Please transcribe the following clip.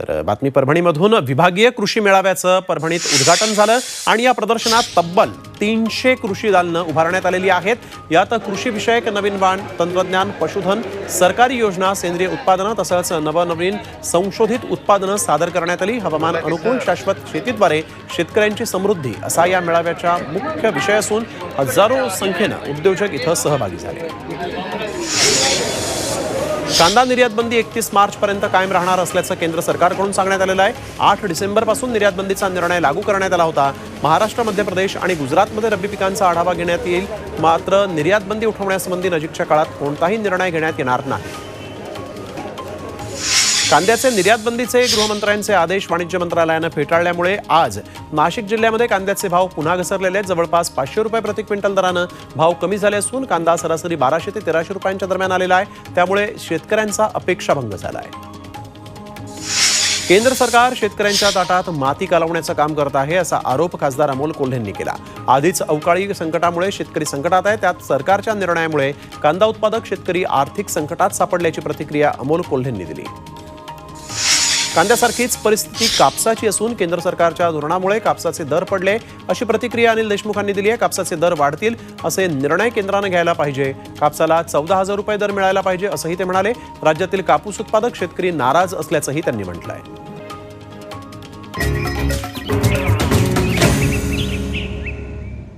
तर बातमी परभणीमधून विभागीय कृषी मेळाव्याचं परभणीत उद्घाटन झालं आणि या प्रदर्शनात तब्बल तीनशे कृषी दालनं उभारण्यात आलेली आहेत. यात कृषीविषयक नवीन वाण तंत्रज्ञान पशुधन सरकारी योजना सेंद्रिय उत्पादनं तसंच नवनवीन संशोधित उत्पादनं सादर करण्यात आली. हवामान अनुकूल शाश्वत शेतीद्वारे शेतकऱ्यांची समृद्धी असा या मेळाव्याचा मुख्य विषय असून हजारो संख्येनं उद्योजक इथं सहभागी झाले. कांदा निर्यात बंदी एकतीस मार्च पर्यंत कायम राहणार असल्याचं केंद्र सरकारकडून सांगण्यात आलेलं आहे. आठ डिसेंबरपासून निर्यात बंदीचा निर्णय लागू करण्यात आला होता. महाराष्ट्र मध्य प्रदेश आणि गुजरातमध्ये रब्बी पिकांचा आढावा घेण्यात येईल. मात्र निर्यात बंदी उठवण्यासंबंधी नजीकच्या काळात कोणताही निर्णय घेण्यात येणार नाही. कांद्याचे निर्यात बंदीचे गृहमंत्र्यांचे आदेश वाणिज्य मंत्रालयानं फेटाळल्यामुळे आज नाशिक जिल्ह्यामध्ये कांद्याचे भाव पुन्हा घसरलेले आहेत. जवळपास पाचशे रुपये प्रति क्विंटल दरानं भाव कमी झाले असून कांदा सरासरी बाराशे ते तेराशे रुपयांच्या दरम्यान आलेला आहे. त्यामुळे शेतकऱ्यांचा अपेक्षाभंग झाला आहे केंद्र सरकार शेतकऱ्यांच्या ताटात माती कालवण्याचं काम करत आहे असा आरोप खासदार अमोल कोल्हेंनी केला. आधीच अवकाळी संकटामुळे शेतकरी संकटात आहे. त्यात सरकारच्या निर्णयामुळे कांदा उत्पादक शेतकरी आर्थिक संकटात सापडल्याची प्रतिक्रिया अमोल कोल्हेंनी दिली. कांद्यासारखीच परिस्थिती कापसाची असून केंद्र सरकारच्या धोरणामुळे कापसाचे दर पडले. अशी प्रतिक्रिया अनिल देशमुखांनी दिली आहे. कापसाचे दर वाढतील असे निर्णय केंद्रानं घ्यायला पाहिजे. कापसाला चौदा हजार रुपये दर मिळायला पाहिजे असंही ते म्हणाले. राज्यातील कापूस उत्पादक शेतकरी नाराज असल्याचंही त्यांनी म्हटलं आहे